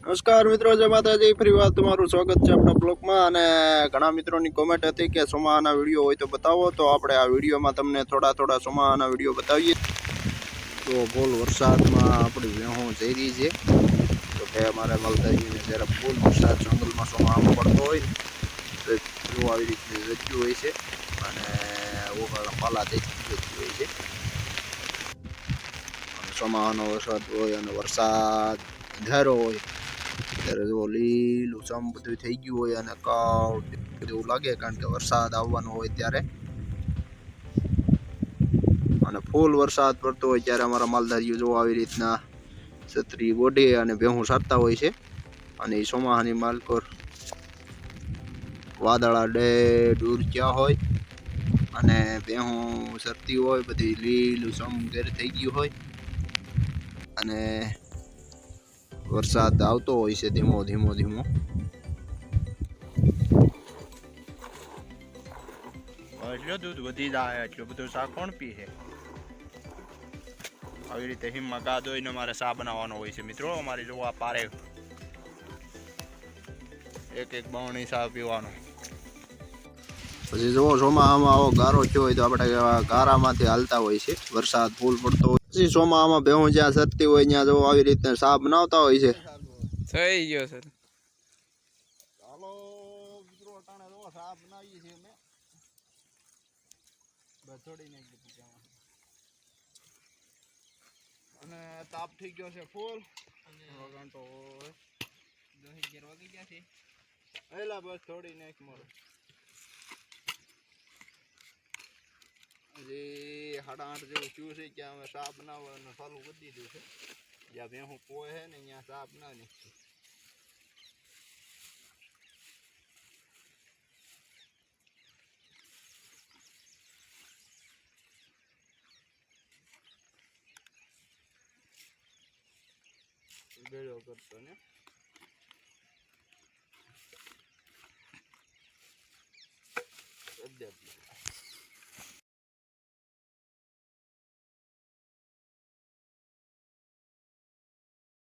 નમસ્કાર મિત્રો, જય માતાજી. ફરી વાત તમારું સ્વાગત છે આપણા બ્લોગમાં. અને ઘણા મિત્રોની કોમેન્ટ હતી કે સોમાના વીડિયો હોય તો બતાવો. તો આપણે આ વિડીયોમાં તમને થોડા થોડા સોમાના વીડિયો બતાવીએ. તો ફૂલ વરસાદમાં આપણી વેહું જઈ રહી છે. તો કે અમારે મલદારીને જ્યારે ફૂલ વરસાદ જંગલમાં સોમાહામાં પડતો હોય ને, તો આવી રીતની રચ્યું હોય છે. અને ઓગાળા પાલા થઈ જતી હોય છે. સોમાહાનો વરસાદ હોય અને વરસાદ અંધારો હોય. ત્યારે જો લીલું ચમ બધું થઈ ગયું હોય અને કાવ એવું લાગે કારણ કે વરસાદ આવવાનો હોય ત્યારે. અને ફૂલ વરસાદ પડતો હોય ત્યારે અમારા માલધારીઓ જો આવી રીતના છત્રી બોડે અને ભેહું સારતા હોય છે. અને એ ચોમાહાની માલકોર વાદળા ડે દૂર ક્યાં હોય અને ભેહું સરતી હોય, બધી લીલું સમ ઘેર થઈ ગયું હોય. અને વરસાદ આવતો હોય છે ધીમો ધીમો ધીમો. એટલું દૂધ વધી જાય એટલું બધું શા કોણ પી છે? આવી રીતે હિમમાં ગા દોઈને મારે શા બનાવવાનો હોય છે. મિત્રો અમારી જો આ પારે એક એક બવણી શા પીવાનો. પછી જો ચોમાહામાં આવો ગારો થયો હોય તો આપણે એવા ગારામાંથી હાલતા હોય છે. વરસાદ ફૂલ પડતો હોય પછી સોમામાં ભેહું જ્યાં સરતી હોય ત્યાં જો આવી રીતે સા બનાવતા હોય છે. થઈ ગયો સર ચાલો મિત્રો અટાણે જો સા બનાવીએ છીએ અમે. બથોડી નાખી દીધી અને તાપ થઈ ગયો છે ફૂલ. વગાડતો હોય. એલા બસ થોડી નાખ મારો हड़ाट जो चूसे क्या साबना हुआ ना फल उगती चूसे जब यहाँ पोए है नहीं यहाँ साबना कर